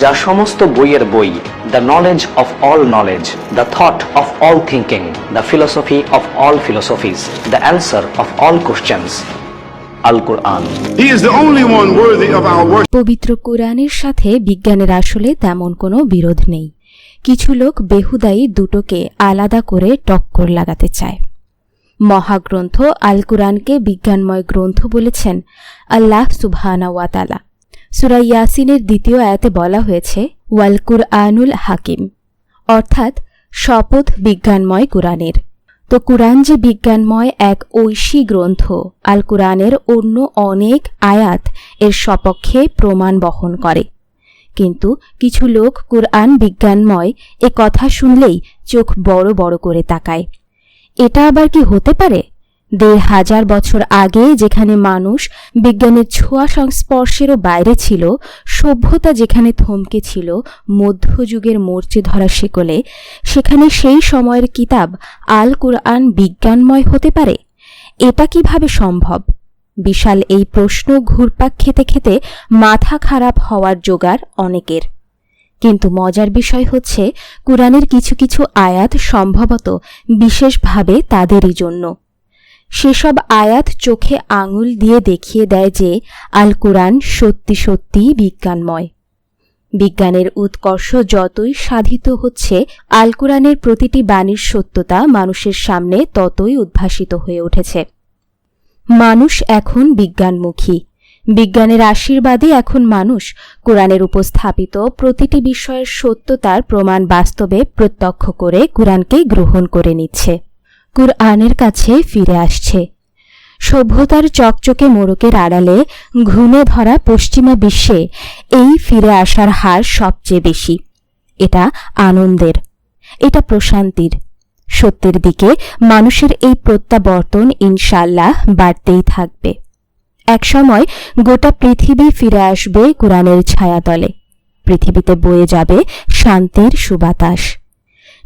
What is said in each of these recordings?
যা সমস্ত বইয়ের বই the knowledge of all knowledge the thought of all thinking the philosophy of all philosophies the answer of all questions Al Quran. পবিত্র কোরআনের সাথে বিজ্ঞানের আসলে তেমন কোনো বিরোধ নেই। কিছু লোক বেহুদাই দুটোকে আলাদা করে টক্কর লাগাতে চায়। মহাগ্রন্থ আল কুরআনকে বিজ্ঞানময় গ্রন্থ বলেছেন আল্লাহ সুবহানা ওয়াতালা সুরা ইয়াসিনের দ্বিতীয় আয়াতে বলা হয়েছে, ওয়াল কুরআনুল হাকিম, অর্থাৎ শপথ বিজ্ঞানময় কুরআনের। তো কুরআন যে বিজ্ঞানময় এক ঐশী গ্রন্থ, আল কুরআনের অন্য অনেক আয়াত এর সপক্ষে প্রমাণ বহন করে। কিন্তু কিছু লোক কুরআন বিজ্ঞানময় এ কথা শুনলেই চোখ বড় বড় করে তাকায়। এটা আবার কি হতে পারে? দেড় হাজার বছর আগে যেখানে মানুষ বিজ্ঞানের ছোঁয়া সংস্পর্শেরও বাইরে ছিল, সভ্যতা যেখানে থমকে ছিল, মধ্যযুগের মরচে ধরা শিকলে, সেখানে সেই সময়ের কিতাব আল কুরআন বিজ্ঞানময় হতে পারে? এটা কীভাবে সম্ভব? বিশাল এই প্রশ্ন ঘুরপাক খেতে খেতে মাথা খারাপ হওয়ার জোগাড় অনেকের। কিন্তু মজার বিষয় হচ্ছে, কুরআনের কিছু কিছু আয়াত সম্ভবত বিশেষভাবে তাদেরই জন্য। সেসব আয়াত চোখে আঙুল দিয়ে দেখিয়ে দেয় যে আল কুরআন সত্যি সত্যি বিজ্ঞানময়। বিজ্ঞানের উৎকর্ষ যতই সাধিত হচ্ছে, আল কুরআনের প্রতিটি বাণীর সত্যতা মানুষের সামনে ততই উদ্ভাসিত হয়ে উঠেছে। মানুষ এখন বিজ্ঞানমুখী। বিজ্ঞানের আশীর্বাদে এখন মানুষ কোরআনের উপস্থাপিত প্রতিটি বিষয়ের সত্যতার প্রমাণ বাস্তবে প্রত্যক্ষ করে কোরআনকে গ্রহণ করে নিচ্ছে। কুরআনের কাছে ফিরে আসছে। সভ্যতার চকচকে মোড়কের আড়ালে ঘুণে ধরা পশ্চিমা বিশ্বে এই ফিরে আসার হার সবচেয়ে বেশি। এটা আনন্দের, এটা প্রশান্তির। সত্যের দিকে মানুষের এই প্রত্যাবর্তন ইনশাল্লাহ বাড়তেই থাকবে। একসময় গোটা পৃথিবী ফিরে আসবে কোরআনের ছায়াতলে। পৃথিবীতে বয়ে যাবে শান্তির সুবাতাস।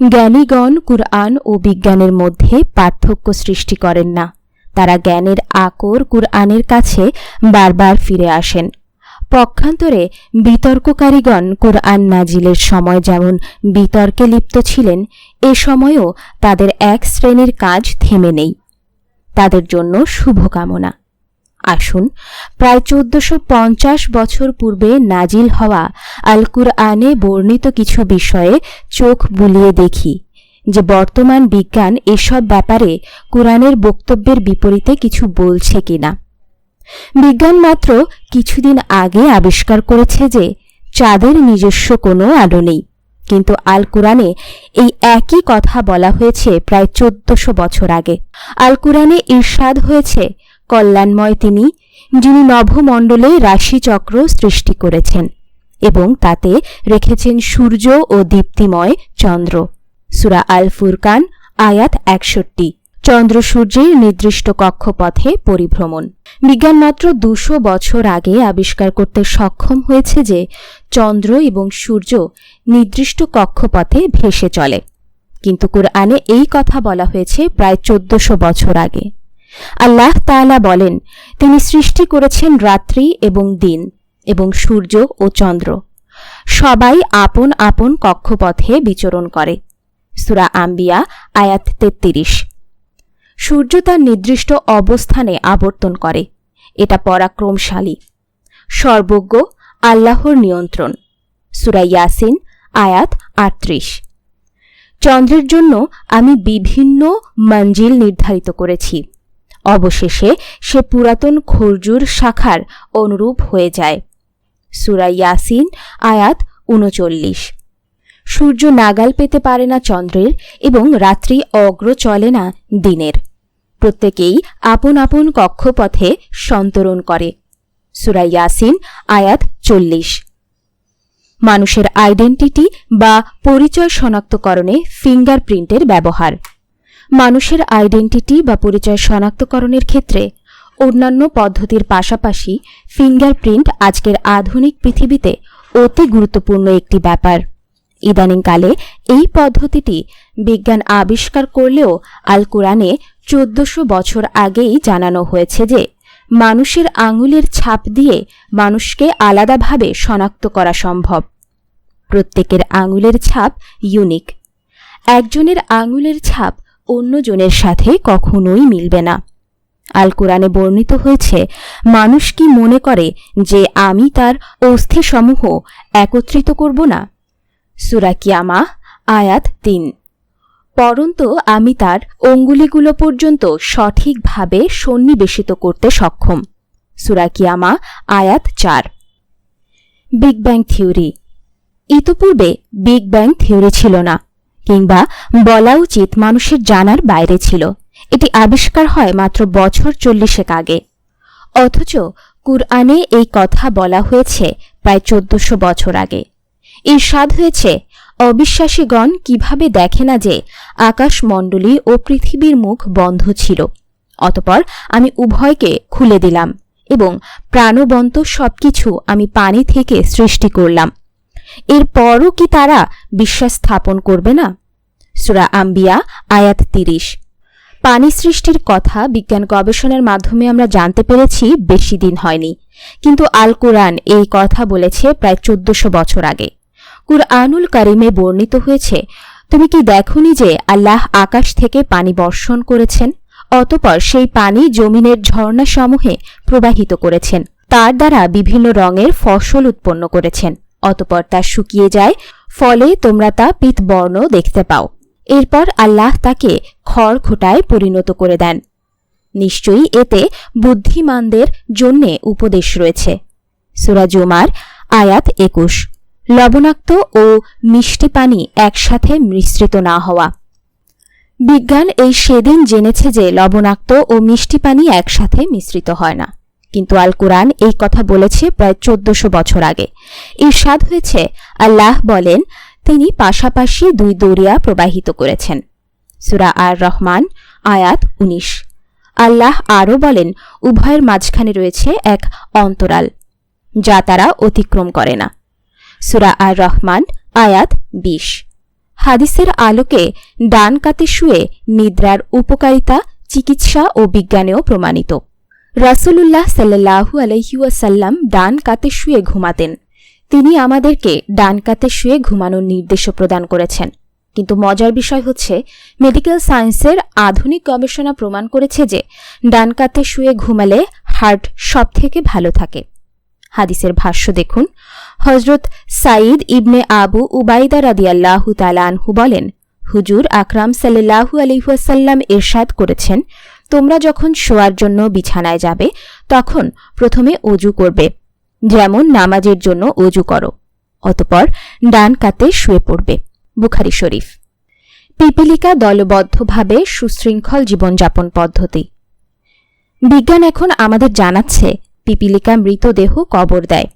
জ্ঞানীগণ কুরআন ও বিজ্ঞানের মধ্যে পার্থক্য সৃষ্টি করেন না। তারা জ্ঞানের আকর কুরআনের কাছে বারবার ফিরে আসেন। পক্ষান্তরে বিতর্ককারীগণ কোরআন নাজিলের সময় যেমন বিতর্কে লিপ্ত ছিলেন, এ সময়ও তাদের এক শ্রেণির কাজ থেমে নেই। তাদের জন্য শুভকামনা। আসুন, প্রায় চোদ্দশো পঞ্চাশ বছর পূর্বে নাজিল হওয়া আল কুরআনে বর্ণিত কিছু বিষয়ে চোখ বুলিয়ে দেখি, যে বর্তমান বিজ্ঞান এসব ব্যাপারে কোরআনের বক্তব্যের বিপরীতে কিছু বলছে কিনা। বিজ্ঞান মাত্র কিছুদিন আগে আবিষ্কার করেছে যে চাঁদের নিজস্ব কোনো আলো নেই, কিন্তু আল কুরআনে এই একই কথা বলা হয়েছে প্রায় চোদ্দশো বছর আগে। আল কুরআনে ঈর্ষাদ হয়েছে কল্যাণময় তিনি, যিনি নভমণ্ডলে রাশিচক্র সৃষ্টি করেছেন এবং তাতে রেখেছেন সূর্য ও দীপ্তিময় চন্দ্র। সুরা আল ফুরকান, আয়াত একষট্টি। চন্দ্র সূর্যের নির্দিষ্ট কক্ষপথে পরিভ্রমণ। বিজ্ঞান মাত্র দুশো বছর আগে আবিষ্কার করতে সক্ষম হয়েছে যে, চন্দ্র এবং সূর্য নির্দিষ্ট কক্ষপথে ভেসে চলে। কিন্তু কুরআনে এই কথা বলা হয়েছে প্রায় চোদ্দশো বছর আগে। আল্লাহ তাআলা বলেন, তিনি সৃষ্টি করেছেন রাত্রি এবং দিন, এবং সূর্য ও চন্দ্র। সবাই আপন আপন কক্ষপথে বিচরণ করে। সুরা আম্বিয়া, আয়াত তেত্রিশ। সূর্য তার নির্দিষ্ট অবস্থানে আবর্তন করে। এটা পরাক্রমশালী। সর্বজ্ঞ আল্লাহর নিয়ন্ত্রণ। সুরা ইয়াসিন, আয়াত আটত্রিশ। চন্দ্রের জন্য আমি বিভিন্ন মঞ্জিল নির্ধারিত করেছি। অবশেষে সে পুরাতন খরজুর শাখার অনুরূপ হয়ে যায়। সুরা ইয়াসিন, আয়াত উনচল্লিশ। সূর্য নাগাল পেতে পারে না চন্দ্রের এবং রাত্রি অগ্র চলে না দিনের। প্রত্যেকেই আপন আপন কক্ষপথে সন্তরণ করে। সুরা ইয়াসিন, আয়াত চল্লিশ। মানুষের আইডেন্টিটি বা পরিচয় শনাক্তকরণে ফিঙ্গারপ্রিন্টের ব্যবহার। মানুষের আইডেন্টিটি বা পরিচয় শনাক্তকরণের ক্ষেত্রে অন্যান্য পদ্ধতির পাশাপাশি ফিঙ্গারপ্রিন্ট আজকের আধুনিক পৃথিবীতে অতি গুরুত্বপূর্ণ একটি ব্যাপার। ইদানিংকালে এই পদ্ধতিটি বিজ্ঞান আবিষ্কার করলেও আল কোরআনে চোদ্দশো বছর আগেই জানানো হয়েছে যে, মানুষের আঙুলের ছাপ দিয়ে মানুষকে আলাদাভাবে শনাক্ত করা সম্ভব। প্রত্যেকের আঙুলের ছাপ ইউনিক একজনের আঙুলের ছাপ অন্যজনের সাথে কখনোই মিলবে না। আল কোরআনে বর্ণিত হয়েছে, মানুষ কি মনে করে যে আমি তার অস্থিসমূহ একত্রিত করব না? সুরাকিয়ামা আয়াত তিন। পরন্তু আমি তার অঙ্গুলিগুলো পর্যন্ত সঠিকভাবে সন্নিবেশিত করতে সক্ষম। সুরাকিয়ামা আয়াত চার। Big bang theory. ইতোপূর্বে big bang theory ছিল না। কিংবা বলা উচিত মানুষের জানার বাইরে ছিল। এটি আবিষ্কার হয় মাত্র বছর চল্লিশেক আগে। অথচ কুরআনে এই কথা বলা হয়েছে প্রায় চোদ্দশো বছর আগে। ঈর্ষাদ হয়েছে, অবিশ্বাসীগণ কীভাবে দেখে না যে আকাশমণ্ডলী ও পৃথিবীর মুখ বন্ধ ছিল। অতপর আমি উভয়কে খুলে দিলাম এবং প্রাণবন্ত সবকিছু আমি পানি থেকে সৃষ্টি করলাম। এরপরও কি তারা বিশ্বাস স্থাপন করবে না? সুরা আম্বিয়া, আয়াত তিরিশ। পানি সৃষ্টির কথা বিজ্ঞান গবেষণার মাধ্যমে আমরা জানতে পেরেছি বেশি দিন হয়নি। কিন্তু আল কোরআন এই কথা বলেছে প্রায় চোদ্দশো বছর আগে। কুরআনুল কারিমে বর্ণিত হয়েছে, তুমি কি দেখনি যে আল্লাহ আকাশ থেকে পানি বর্ষণ করেছেন, অতপর সেই পানি জমিনের ঝর্ণাসমূহে প্রবাহিত করেছেন, তার দ্বারা বিভিন্ন রঙের ফসল উৎপন্ন করেছেন? অতপর তা শুকিয়ে যায়, ফলে তোমরা তা পিতবর্ণ দেখতে পাও। এরপর আল্লাহ তাকে খড়খোটায় পরিণত করে দেন। নিশ্চয়ই এতে বুদ্ধিমানদের জন্যে উপদেশ রয়েছে। সুরাজুমার আয়াত একুশ। লবণাক্ত ও মিষ্টি পানি একসাথে মিশ্রিত না হওয়া। বিজ্ঞান এই সেদিন জেনেছে যে লবণাক্ত ও মিষ্টি পানি একসাথে মিশ্রিত হয় না। কিন্তু আল কোরআন এই কথা বলেছে প্রায় চোদ্দশো বছর আগে। ইরশাদ হয়েছে, আল্লাহ বলেন, তিনি পাশাপাশি দুই দরিয়া প্রবাহিত করেছেন। সুরা আর রহমান আয়াত উনিশ। আল্লাহ আরও বলেন, উভয়ের মাঝখানে রয়েছে এক অন্তরাল, যা তারা অতিক্রম করে না। সুরা আর রহমান আয়াত বিশ। হাদিসের আলোকে ডান কাতে শুয়ে নিদ্রার উপকারিতা, চিকিৎসা ও বিজ্ঞানেও প্রমাণিত। রাসূলুল্লাহ সাল্লাহু আলহিউসাল্লাম ডান কাতে শুয়ে ঘুমাতেন। তিনি আমাদেরকে ডান কাতে শুয়ে ঘুমানোর নির্দেশও প্রদান করেছেন। কিন্তু মজার বিষয় হচ্ছে, মেডিকেল সায়েন্সের আধুনিক গবেষণা প্রমাণ করেছে যে, ডান কাতে শুয়ে ঘুমালে হার্ট সব থেকে ভালো থাকে। হাদিসের ভাষ্য দেখুন হজরত সাঈদ ইবনে আবু উবাইদা রাদিয়াল্লাহু তালানহু বলেন, হুজুর আকরাম সাল্লাহু আলিহাসাল্লাম এরশাদ করেছেন তোমরা যখন শোয়ার জন্য বিছানায় যাবে, তখন প্রথমে অজু করবে, যেমন নামাজের জন্য অজু করো, অতপর ডান কাতে শুয়ে পড়বে। বুখারি শরীফ। পিপিলিকা দলবদ্ধভাবে সুশৃঙ্খল জীবনযাপন পদ্ধতি। বিজ্ঞান এখন আমাদের জানাচ্ছে, পিপিলিকা মৃতদেহ কবর দেয়।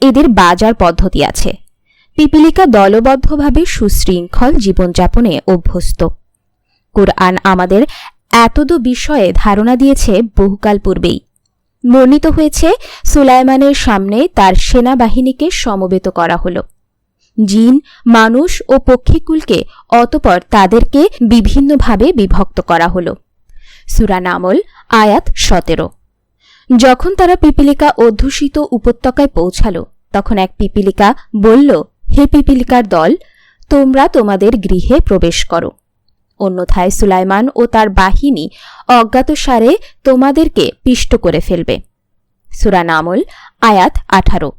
এদের বাজার পদ্ধতি আছে। পিপিলিকা দলবদ্ধভাবে সুশৃঙ্খল জীবনযাপনে অভ্যস্ত। কোরআন আমাদের এতদ বিষয়ে ধারণা দিয়েছে বহুকাল পূর্বেই। বর্ণিত হয়েছে সুলাইমানের সামনে তার সেনাবাহিনীকে সমবেত করা হল। জিন, মানুষ ও পক্ষীকুলকে অতপর তাদেরকে বিভিন্নভাবে বিভক্ত করা হল। সুরানামল, আয়াত সতেরো। যখন তারা পিপিলিকা অধ্যুষিত উপত্যকায় পৌঁছাল, তখন এক পিপিলিকা বলল, হে পিপিলিকার দল, তোমরা তোমাদের গৃহে প্রবেশ করো। অন্যথায় সুলাইমান ও তার বাহিনী অজ্ঞাতসারে তোমাদেরকে পিষ্ট করে ফেলবে। সুরানামল আয়াত আঠারো।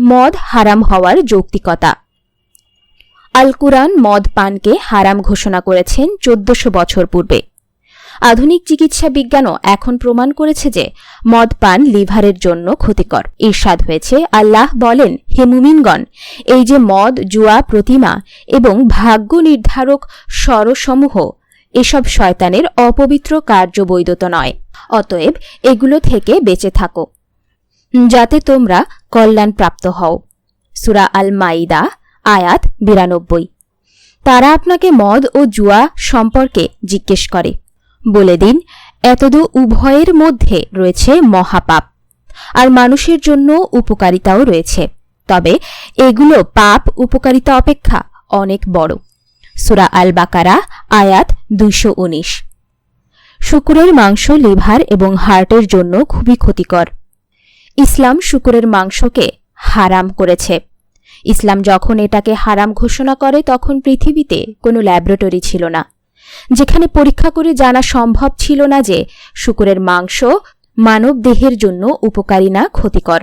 মদ হারাম হওয়ার যৌক্তিকতা। আল কুরআন মদ পানকে হারাম ঘোষণা করেছেন চোদ্দশো বছর পূর্বে। আধুনিক চিকিৎসা বিজ্ঞানও এখন প্রমাণ করেছে যে মদ পান লিভারের জন্য ক্ষতিকর। ঈর্ষাদ হয়েছে, আল্লাহ বলেন, হে মুমিনগণ, এই যে মদ, জুয়া, প্রতিমা এবং ভাগ্য নির্ধারক স্বরসমূহ, এসব শয়তানের অপবিত্র কার্য বৈধত নয়। অতএব এগুলো থেকে বেঁচে থাকো, যাতে তোমরা কল্যাণপ্রাপ্ত হও। সুরা আল মাইদা আয়াত বিরানব্বই। তারা আপনাকে মদ ও জুয়া সম্পর্কে জিজ্ঞেস করে। বলে দিন, এতদ উভয়ের মধ্যে রয়েছে মহাপাপ, আর মানুষের জন্য উপকারিতাও রয়েছে। তবে এগুলো পাপ উপকারিতা অপেক্ষা অনেক বড়। সুরা আল বাকারা আয়াত দুইশো উনিশ। শুকুরের মাংস লিভার এবং হার্টের জন্য খুবই ক্ষতিকর। ইসলাম শুকুরের মাংসকে হারাম করেছে। ইসলাম যখন এটাকে হারাম ঘোষণা করে, তখন পৃথিবীতে কোনো ল্যাবরেটরি ছিল না। যেখানে পরীক্ষা করে জানা সম্ভব ছিল না যে শুকুরের মাংস মানব দেহের জন্য উপকারী না ক্ষতিকর।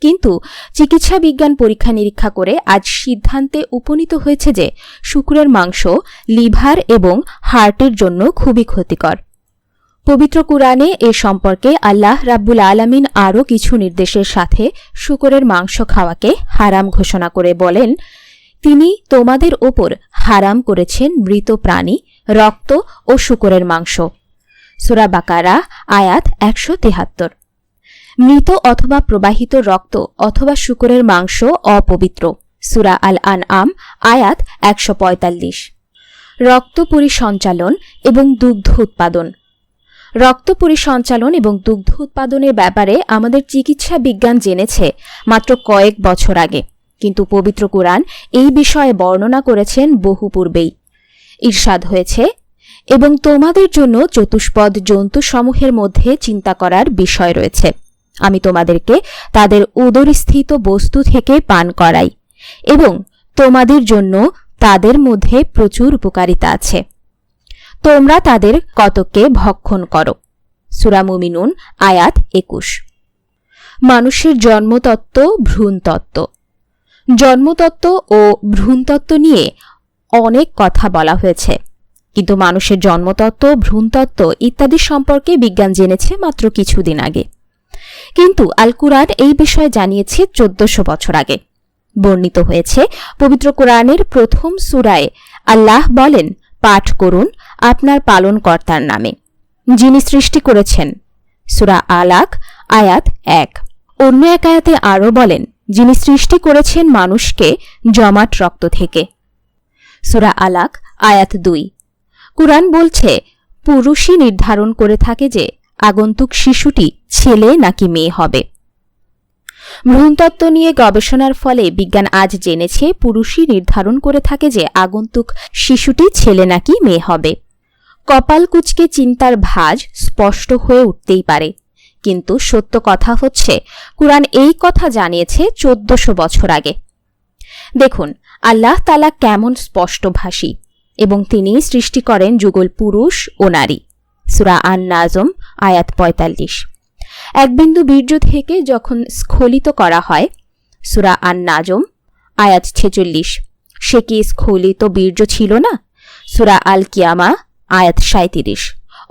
কিন্তু চিকিৎসা বিজ্ঞান পরীক্ষা নিরীক্ষা করে আজ সিদ্ধান্তে উপনীত হয়েছে যে শুকুরের মাংস লিভার এবং হার্টের জন্য খুবই ক্ষতিকর। পবিত্র কুরআনে এ সম্পর্কে আল্লাহ রাব্বুল আলামিন আরও কিছু নির্দেশের সাথে শুকরের মাংস খাওয়াকে হারাম ঘোষণা করে বলেন, তিনি তোমাদের ওপর হারাম করেছেন মৃত প্রাণী রক্ত ও শুকরের মাংস। সুরা বাকারা, আয়াত একশো তেহাত্তর। মৃত অথবা প্রবাহিত রক্ত অথবা শুকরের মাংস অপবিত্র। সুরা আল আন আম আয়াত একশো পঁয়তাল্লিশ। রক্ত পরিসঞ্চালন এবং দুগ্ধ উৎপাদন। রক্ত পরিসঞ্চালন এবং দুগ্ধ উৎপাদনের ব্যাপারে আমাদের চিকিৎসা বিজ্ঞান জেনেছে মাত্র কয়েক বছর আগে। কিন্তু পবিত্র কোরআন এই বিষয়ে বর্ণনা করেছেন বহু পূর্বেই। ঈর্ষাদ হয়েছে এবং তোমাদের জন্য চতুষ্পদ জন্তুসমূহের মধ্যে চিন্তা করার বিষয় রয়েছে। আমি তোমাদেরকে তাদের উদরস্থিত বস্তু থেকে পান করাই এবং তোমাদের জন্য তাদের মধ্যে প্রচুর উপকারিতা আছে। তোমরা তাদের কতককে ভক্ষণ করো। সুরামুমিনুন আয়াত একুশ। মানুষের জন্মতত্ত্ব ভ্রূণতত্ত্ব। জন্মতত্ত্ব ও ভ্রূণতত্ত্ব নিয়ে অনেক কথা বলা হয়েছে। কিন্তু মানুষের জন্মতত্ত্ব, ভ্রূণতত্ত্ব ইত্যাদি সম্পর্কে বিজ্ঞান জেনেছে মাত্র কিছুদিন আগে। কিন্তু আল কুরআন এই বিষয়ে জানিয়েছে চোদ্দশো বছর আগে। বর্ণিত হয়েছে, পবিত্র কোরআনের প্রথম সুরায় আল্লাহ বলেন, পাঠ করুন আপনার পালনকর্তার নামে, যিনি সৃষ্টি করেছেন। সুরা আলাক, আয়াত এক। অন্য এক আয়াতে আরও বলেন, যিনি সৃষ্টি করেছেন মানুষকে জমাট রক্ত থেকে। সুরা আলাক, আয়াত দুই। কুরআন বলছে, পুরুষই নির্ধারণ করে থাকে যে আগন্তুক শিশুটি ছেলে নাকি মেয়ে হবে। ভ্রূণতত্ত্ব নিয়ে গবেষণার ফলে বিজ্ঞান আজ জেনেছে, পুরুষই নির্ধারণ করে থাকে যে আগন্তুক শিশুটি ছেলে নাকি মেয়ে হবে। কপাল কুচকে চিন্তার ভাজ স্পষ্ট হয়ে উঠতেই পারে। কিন্তু সত্য কথা হচ্ছে, কুরআন এই কথা জানিয়েছে চোদ্দশো বছর আগে। দেখুন আল্লাহ তালা কেমন স্পষ্টভাষী, এবং তিনি সৃষ্টি করেন যুগল পুরুষ ও নারী। সুরা আন নাজম আয়াত পঁয়তাল্লিশ। এক বিন্দু বীর্য থেকে যখন স্খলিত করা হয়, সুরা আন নাজম আয়াত ছেচল্লিশ। সে কি স্খলিত বীর্য ছিল না? সুরা আল কিয়ামা আয়াত সাঁত্রিশ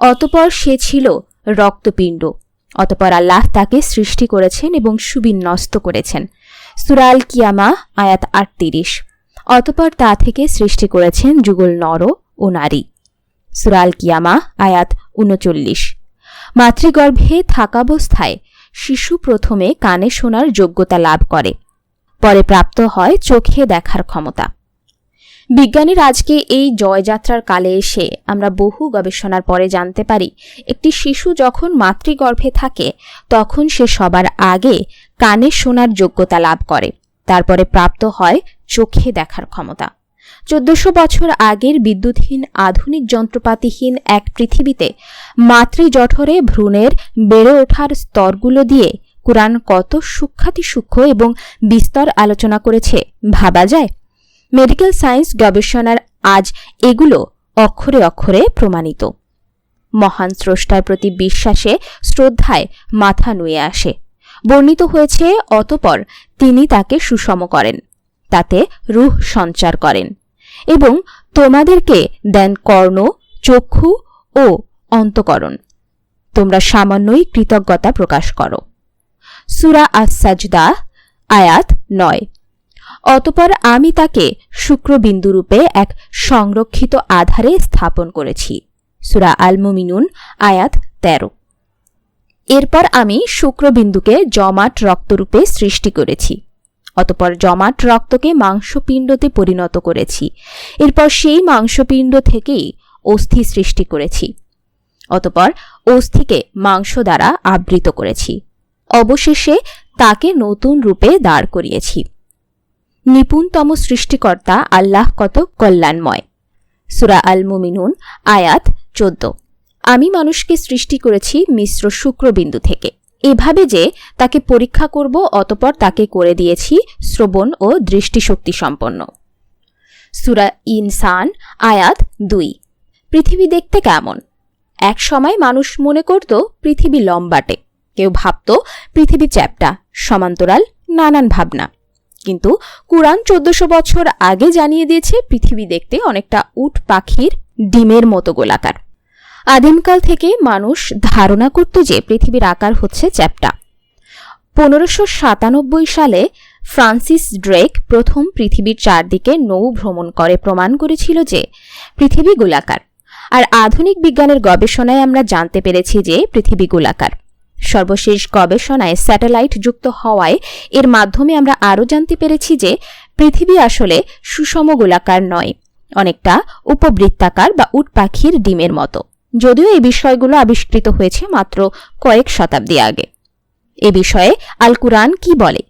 অতপর সে ছিল রক্তপিণ্ড। অতপর আল্লাহ তাকে সৃষ্টি করেছেন এবং সুবিন্যস্ত করেছেন। সুরা আল কিয়ামা আয়াত আটত্রিশ। অতপর তা থেকে সৃষ্টি করেছেন যুগল নর ও নারী। সুরাল কিয়ামা, আয়াত উনচল্লিশ। মাতৃগর্ভে থাকাবস্থায় শিশু প্রথমে কানে শোনার যোগ্যতা লাভ করে, পরে প্রাপ্ত হয় চোখে দেখার ক্ষমতা। বিজ্ঞানীর আজকে এই জয়যাত্রার কালে এসে আমরা বহু গবেষণার পরে জানতে পারি, একটি শিশু যখন মাতৃগর্ভে থাকে, তখন সে সবার আগে কানে শোনার যোগ্যতা লাভ করে। তারপরে প্রাপ্ত হয় চোখে দেখার ক্ষমতা। চোদ্দশো বছর আগের বিদ্যুৎহীন আধুনিক যন্ত্রপাতিহীন এক পৃথিবীতে মাতৃজঠরে ভ্রূণের বেড়ে ওঠার স্তরগুলো দিয়ে কোরআন কত সূক্ষাতি সূক্ষ্ম এবং বিস্তর আলোচনা করেছে, ভাবা যায়? মেডিকেল সায়েন্স গবেষণার আজ এগুলো অক্ষরে অক্ষরে প্রমাণিত। মহান স্রষ্টার প্রতি বিশ্বাসে শ্রদ্ধায় মাথা নুয়ে আসে। বর্ণিত হয়েছে, অতপর তিনি তাকে সুষম করেন, তাতে রুহ সঞ্চার করেন এবং তোমাদেরকে দেন কর্ণ, চক্ষু ও অন্তকরণ। তোমরা সামান্যই কৃতজ্ঞতা প্রকাশ করো। সুরা আসাজদা আয়াত নয়। অতপর আমি তাকে শুক্রবিন্দুরূপে এক সংরক্ষিত আধারে স্থাপন করেছি। সুরা আলমুমিনুন, আয়াত তেরো। এরপর আমি শুক্রবিন্দুকে জমাট রক্তরূপে সৃষ্টি করেছি। অতপর জমাট রক্তকে মাংসপিণ্ডতে পরিণত করেছি। এরপর সেই মাংসপিণ্ড থেকেই অস্থি সৃষ্টি করেছি। অতপর অস্থিকে মাংস দ্বারা আবৃত করেছি। অবশেষে তাকে নতুন রূপে দাঁড় করিয়েছি। নিপুণতম সৃষ্টিকর্তা আল্লাহ কত কল্যাণময়। সুরা আল মুমিনুন, আয়াত চোদ্দ। আমি মানুষকে সৃষ্টি করেছি মিশ্র শুক্রবিন্দু থেকে। এভাবে যে তাকে পরীক্ষা করব, অতপর তাকে করে দিয়েছি শ্রবণ ও দৃষ্টিশক্তি সম্পন্ন। সুরা ইনসান, আয়াত দুই। পৃথিবী দেখতে কেমন? এক সময় মানুষ মনে করত, পৃথিবী লম্বাটে। কেউ ভাবত, পৃথিবী চ্যাপ্টা, সমান্তরাল, নানান ভাবনা। কিন্তু কুরআন চোদ্দশো বছর আগে জানিয়ে দিয়েছে, পৃথিবী দেখতে অনেকটা উট পাখির ডিমের মতো গোলাকার। আদিমকাল থেকে মানুষ ধারণা করত যে পৃথিবীর আকার হচ্ছে চ্যাপ্টা। পনেরোশো সাতানব্বই সালে ফ্রান্সিস ড্রেক প্রথম পৃথিবীর চারদিকে নৌ ভ্রমণ করে প্রমাণ করেছিল যে পৃথিবী গোলাকার। আর আধুনিক বিজ্ঞানের গবেষণায় আমরা জানতে পেরেছি যে পৃথিবী গোলাকার। সর্বশেষ গবেষণায় স্যাটেলাইট যুক্ত হওয়ায় এর মাধ্যমে আমরা আরও জানতে পেরেছি যে পৃথিবী আসলে সুষম গোলাকার নয়, অনেকটা উপবৃত্তাকার বা উটপাখির ডিমের মতো। যদিও এই বিষয়গুলো আবিষ্কৃত হয়েছে মাত্র কয়েক শতাব্দী আগে। এ বিষয়ে আল কুরআন কি বলে?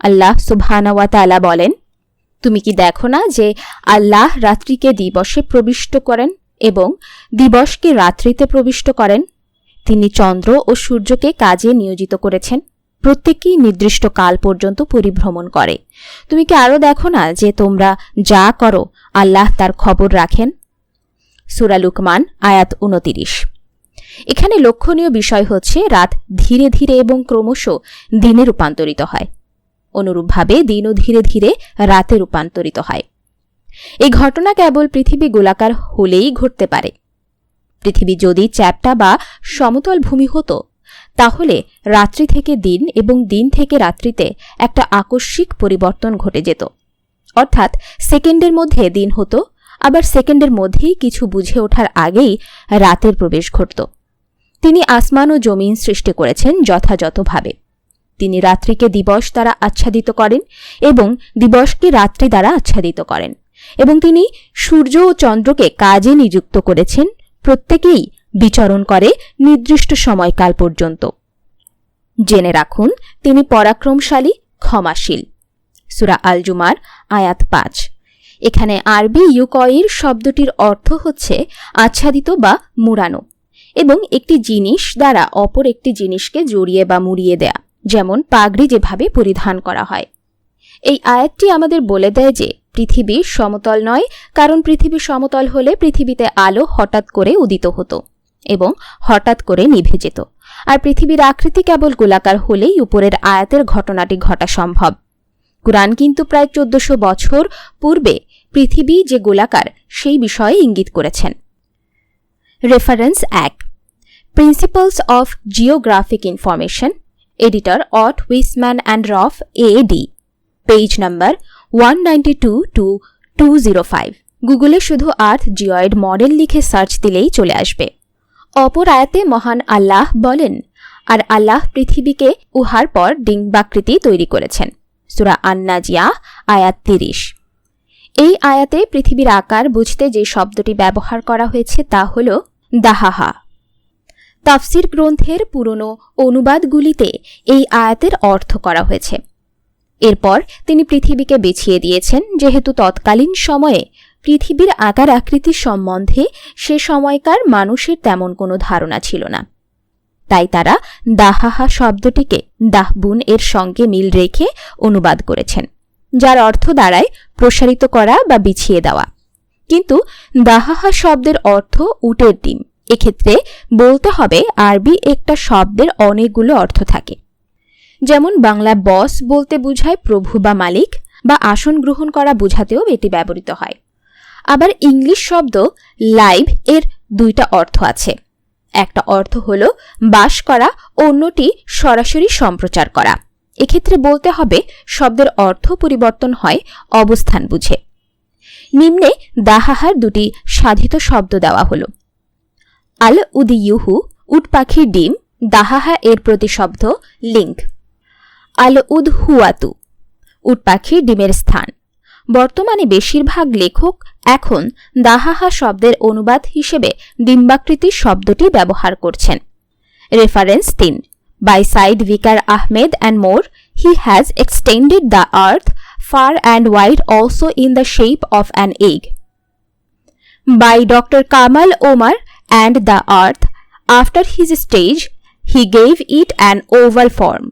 আল্লাহ সুবহানাওয়া তাআলা বলেন, তুমি কি দেখো না যে আল্লাহ রাত্রিকে দিবসে প্রবিষ্ট করেন এবং দিবসকে রাত্রিতে প্রবিষ্ট করেন? তিনি চন্দ্র ও সূর্যকে কাজে নিয়োজিত করেছেন। প্রত্যেকেই নির্দিষ্ট কাল পর্যন্ত পরিভ্রমণ করে। তুমি কি আরও দেখো না যে তোমরা যা করো, আল্লাহ তার খবর রাখেন? সুরা লুকমান, আয়াত উনতিরিশ। এখানে লক্ষণীয় বিষয় হচ্ছে, রাত ধীরে ধীরে এবং ক্রমশ দিনে রূপান্তরিত হয়। অনুরূপভাবে দিনও ধীরে ধীরে রাতে রূপান্তরিত হয়। এই ঘটনা কেবল পৃথিবী গোলাকার হলেই ঘটতে পারে। পৃথিবী যদি চ্যাপ্টা বা সমতল ভূমি হতো, তাহলে রাত্রি থেকে দিন এবং দিন থেকে রাত্রিতে একটা আকস্মিক পরিবর্তন ঘটে যেত। অর্থাৎ সেকেন্ডের মধ্যে দিন হতো আবার সেকেন্ডের মধ্যেই কিছু বুঝে ওঠার আগেই রাতের প্রবেশ ঘটত। তিনি আসমান ও জমিন সৃষ্টি করেছেন যথাযথভাবে। তিনি রাত্রিকে দিবস দ্বারা আচ্ছাদিত করেন এবং দিবসকে রাত্রি দ্বারা আচ্ছাদিত করেন এবং তিনি সূর্য ও চন্দ্রকে কাজে নিযুক্ত করেছেন, প্রত্যেকেই বিচরণ করে নির্দিষ্ট সময়কাল পর্যন্ত। জেনে রাখুন, তিনি পরাক্রমশালী, ক্ষমাশীল। সুরা আল জুমার আয়াত পাঁচ। এখানে আরবি ইউকয়ের শব্দটির অর্থ হচ্ছে আচ্ছাদিত বা মুড়ানো এবং একটি জিনিস দ্বারা অপর একটি জিনিসকে জড়িয়ে বা মুড়িয়ে দেয়া, যেমন পাগড়ি যেভাবে পরিধান করা হয়। এই আয়াতটি আমাদের বলে দেয় যে পৃথিবী সমতল নয়, কারণ পৃথিবী সমতল হলে পৃথিবীতে আলো হঠাৎ করে উদিত হতো এবং হঠাৎ করে নিভে যেত। আর পৃথিবীর আকৃতি কেবল গোলাকার হলেই উপরের আয়াতের ঘটনাটি ঘটা সম্ভব। কুরআন কিন্তু প্রায় চোদ্দশো বছর পূর্বে পৃথিবী যে গোলাকার, সেই বিষয়ে ইঙ্গিত করেছেন। রেফারেন্স এক principles of geographic information editor Ott Wiseman and Roff ed page number one ninety two two two zero five গুগলে শুধু আর্থ জিওয়েড মডেল লিখে সার্চ দিলেই চলে আসবে। অপর আয়াতে মহান আল্লাহ বলেন, আর আল্লাহ পৃথিবীকে উহার পর ডিম্বাকৃতি তৈরি করেছেন। সুরা আন্নাজিয়া, আয়াত তিরিশ। এই আয়াতে পৃথিবীর আকার বুঝতে যে শব্দটি ব্যবহার করা হয়েছে তা হল দাহাহা। তাফসির গ্রন্থের পুরনো অনুবাদগুলিতে এই আয়াতের অর্থ করা হয়েছে। এরপর তিনি পৃথিবীকে বেছিয়ে দিয়েছেন, যেহেতু তৎকালীন সময়ে পৃথিবীর আকার আকৃতি সম্বন্ধে সে সময়কার মানুষের তেমন কোনো ধারণা ছিল না। তাই তারা দাহাহা শব্দটিকে দাহবুন এর সঙ্গে মিল রেখে অনুবাদ করেছেন। যার অর্থ দাঁড়ায় প্রসারিত করা বা বিছিয়ে দেওয়া। কিন্তু দাহাহা শব্দের অর্থ উটের ডিম। এক্ষেত্রে বলতে হবে আরবি একটা শব্দের অনেকগুলো অর্থ থাকে। যেমন বাংলা বস বলতে বোঝায় প্রভু বা মালিক বা আসন গ্রহণ করা বোঝাতেও এটি ব্যবহৃত হয়। আবার ইংলিশ শব্দ লাইভ এর দুইটা অর্থ আছে। একটা অর্থ হল বাস করা, অন্যটি সরাসরি সম্প্রচার করা। এক্ষেত্রে বলতে হবে, শব্দের অর্থ পরিবর্তন হয় অবস্থান বুঝে। নিম্নে দাহাহার দুটি সাধিত শব্দ দেওয়া হল। আল উদিয়ুহু, উট পাখির ডিম, দাহাহা এর প্রতিশব্দ লিঙ্ক। আল উদ হুয়াতু উট পাখির ডিমের স্থান। বর্তমানে বেশিরভাগ লেখক এখন দাহাহা শব্দের অনুবাদ হিসেবে ডিম্বাকৃতি শব্দটি ব্যবহার করছেন। রেফারেন্স তিন। By side Vikar Ahmed and more he has extended the earth far and wide also in the shape of an egg. By Dr. Kamal Omar and the Earth, after his stage, he gave it an oval form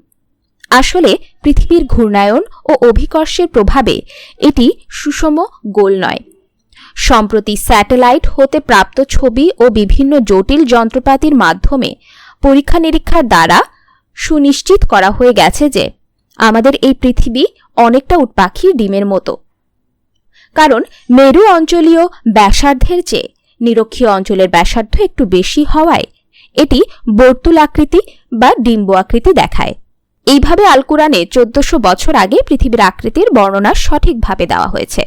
আসলে পৃথিবীর ঘূর্ণায়ন ও অভিকর্ষের প্রভাবে এটি সুষম গোল নয় সম্প্রতি satellite হতে প্রাপ্ত ছবি ও বিভিন্ন জটিল যন্ত্রপাতির মাধ্যমে পরীক্ষা নিরীক্ষার দ্বারা সুনিশ্চিত করা হয়ে গেছে যে আমাদের এই পৃথিবী অনেকটা উটপাখির ডিমের মতো। কারণ মেরু অঞ্চলীয় ব্যাসার্ধের চেয়ে নিরক্ষীয় অঞ্চলের ব্যাসার্ধ একটু বেশি হওয়ায় এটি বর্তুল আকৃতি বা ডিম্ব আকৃতি দেখায়। এইভাবে আল কোরআনে চোদ্দশো বছর আগে পৃথিবীর আকৃতির বর্ণনা সঠিকভাবে দেওয়া হয়েছে।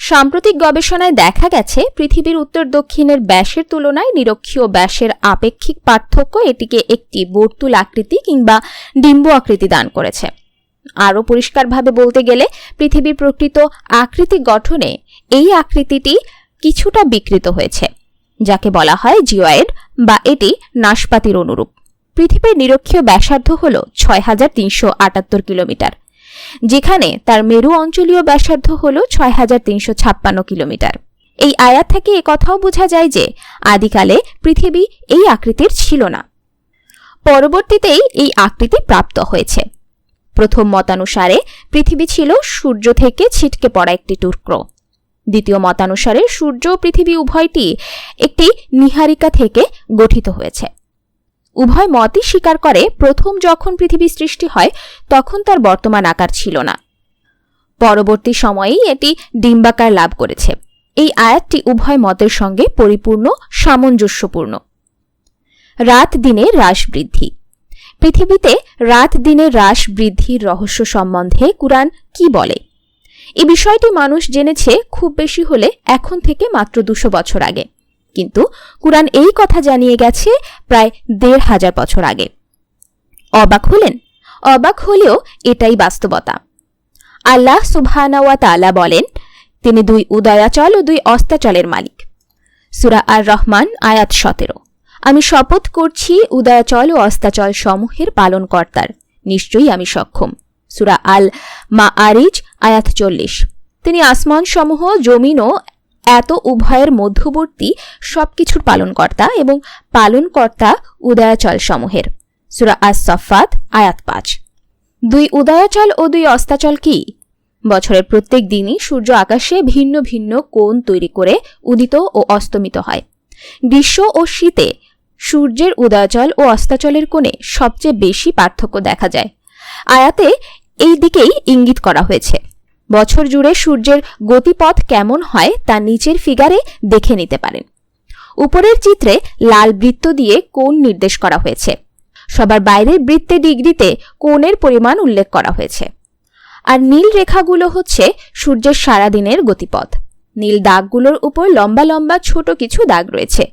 সাম্প্রতিক গবেষণায় দেখা গেছে, পৃথিবীর উত্তর দক্ষিণের ব্যাসের তুলনায় নিরক্ষীয় ব্যাসের আপেক্ষিক পার্থক্য এটিকে একটি বর্তুল আকৃতি কিংবা ডিম্ব আকৃতি দান করেছে। আরও পরিষ্কারভাবে বলতে গেলে, পৃথিবীর প্রকৃত আকৃতি গঠনে এই আকৃতিটি কিছুটা বিকৃত হয়েছে, যাকে বলা হয় জিওয়েড বা এটি নাশপাতির অনুরূপ। পৃথিবীর নিরক্ষীয় ব্যাসার্ধ হল ছয় হাজার তিনশো আটাত্তর কিলোমিটার। যেখানে তার মেরু অঞ্চলীয় ব্যাসার্ধ হল ছয় হাজার তিনশো ছাপ্পান্ন কিলোমিটার। এই আয়াত থেকে কথাও বোঝা যায় যে আদিকালে পৃথিবী এই আকৃতির ছিল না। পরবর্তীতেই এই আকৃতি প্রাপ্ত হয়েছে। প্রথম মতানুসারে পৃথিবী ছিল সূর্য থেকে ছিটকে পড়া একটি টুকরো। দ্বিতীয় মতানুসারে সূর্য ও পৃথিবী উভয়টি একটি নিহারিকা থেকে গঠিত হয়েছে। উভয় মতই স্বীকার করে, প্রথম যখন পৃথিবী সৃষ্টি হয়, তখন তার বর্তমান আকার ছিল না। পরবর্তী সময়েই এটি ডিম্বাকার লাভ করেছে। এই আয়াতটি উভয় মতের সঙ্গে পরিপূর্ণ, সামঞ্জস্যপূর্ণ। রাত দিনে হ্রাস বৃদ্ধি। পৃথিবীতে রাত দিনে হ্রাস বৃদ্ধির রহস্য সম্বন্ধে কুরআন কি বলে? এই বিষয়টি মানুষ জেনেছে খুব বেশি হলে এখন থেকে মাত্র দুশো বছর আগে। কিন্তু কুরআন এই কথা জানিয়ে গেছে প্রায় দেড় হাজার বছর আগে। অবাক হলেন? অবাক হলেও এটাই বাস্তবতা। আল্লাহ সুবহানাওয়া তাআলা বলেন, তিনি দুই উদয়াচল ও দুই অস্তাচলের মালিক। সুরা আর রহমান আয়াত সতেরো। আমি শপথ করছি উদয়াচল ও অস্তাচল সমূহের পালনকর্তার। নিশ্চয়ই আমি সক্ষম। সুরা আল মা আরিজ আয়াত চল্লিশ। তিনি আসমান সমূহ জমিন ও এত উভয়ের মধ্যবর্তী সব সবকিছুর পালনকর্তা এবং পালনকর্তা উদয়াচল সমূহের সুরা আস সফাত আয়াত পাঁচ। দুই উদয়াচল ও দুই অস্তাচল কি? বছরের প্রত্যেক দিনই সূর্য আকাশে ভিন্ন ভিন্ন কোণ তৈরি করে উদিত ও অস্তমিত হয়। গ্রীষ্ম ও শীতে সূর্যের উদয়াচল ও অস্তাচলের কোণে সবচেয়ে বেশি পার্থক্য দেখা যায়। আয়াতে এই দিকেই ইঙ্গিত করা হয়েছে। বছর জুড়ে সূর্যের গতিপথ কেমন হয় তা নিচের ফিগারে দেখে নিতে পারেন। উপরের চিত্রে লাল বৃত্ত দিয়ে কোণ নির্দেশ করা হয়েছে। সবার বাইরের বৃত্তে ডিগ্রিতে কোণের পরিমাণ উল্লেখ করা হয়েছে। আর নীল রেখাগুলো হচ্ছে সূর্যের সারাদিনের গতিপথ। নীল দাগগুলোর উপর লম্বা লম্বা ছোট কিছু দাগ রয়েছে।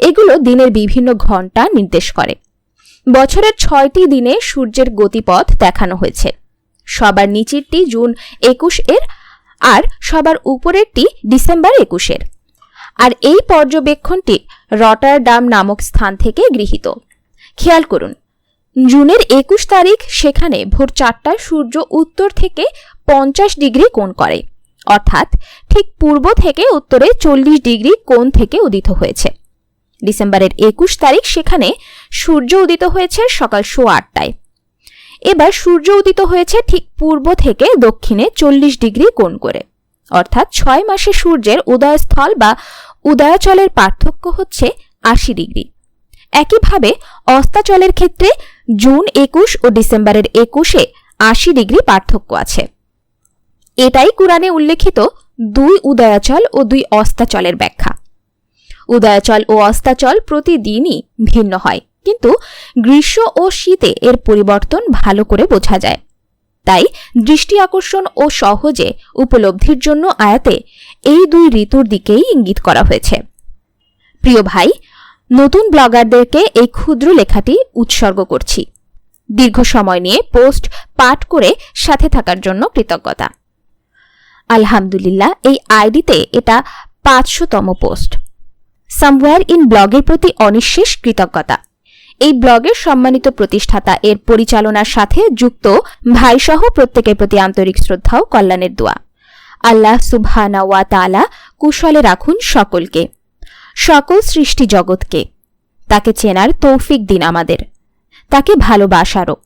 এগুলো দিনের বিভিন্ন ঘণ্টা নির্দেশ করে। বছরের ছয়টি দিনে সূর্যের গতিপথ দেখানো হয়েছে। সবার নিচেরটি জুন একুশ এর, আর সবার উপরেরটি ডিসেম্বর একুশের আর এই পর্যবেক্ষণটি রটারডাম নামক স্থান থেকে গৃহীত। খেয়াল করুন, জুনের একুশ তারিখ সেখানে ভোর চারটায় সূর্য উত্তর থেকে পঞ্চাশ ডিগ্রি কোণ করে। অর্থাৎ ঠিক পূর্ব থেকে উত্তরে চল্লিশ ডিগ্রি কোণ থেকে উদিত হয়েছে। ডিসেম্বরের একুশ তারিখ সেখানে সূর্য উদিত হয়েছে সকাল সোয়া আটটায়। এবার সূর্য উদিত হয়েছে ঠিক পূর্ব থেকে দক্ষিণে চল্লিশ ডিগ্রি কোণ করে। অর্থাৎ ছয় মাসে সূর্যের উদয়স্থল বা উদয়াচলের পার্থক্য হচ্ছে আশি ডিগ্রি। একইভাবে অস্তাচলের ক্ষেত্রে জুন একুশ ও ডিসেম্বরের একুশে আশি ডিগ্রি পার্থক্য আছে। এটাই কোরআনে উল্লেখিত দুই উদয়াচল ও দুই অস্তাচলের ব্যাখ্যা। উদয়াচল ও অস্তাচল প্রতিদিনই ভিন্ন হয়। কিন্তু গ্রীষ্ম ও শীতে এর পরিবর্তন ভালো করে বোঝা যায়। তাই দৃষ্টি আকর্ষণ ও সহজে উপলব্ধির জন্য আয়াতে এই দুই ঋতুর দিকেই ইঙ্গিত করা হয়েছে। প্রিয় ভাই, নতুন ব্লগারদেরকে এই ক্ষুদ্র লেখাটি উৎসর্গ করছি। দীর্ঘ সময় নিয়ে পোস্ট, পাঠ করে সাথে থাকার জন্য কৃতজ্ঞতা। আলহামদুলিল্লাহ, এই আইডিতে এটা পাঁচশোতম পোস্ট। সামওয়্যার ইন ব্লগের প্রতি অনিঃশেষ কৃতজ্ঞতা। এই ব্লগের সম্মানিত প্রতিষ্ঠাতা এর পরিচালনার সাথে যুক্ত ভাইসহ প্রত্যেকের প্রতি আন্তরিক শ্রদ্ধা ও কল্যাণের দোয়া। আল্লাহ সুবহানা ওয়া তালা কুশলে রাখুন সকলকে, সকল সৃষ্টি জগৎকে। তাকে চেনার তৌফিক দিন আমাদের। তাকে ভালোবাসারও।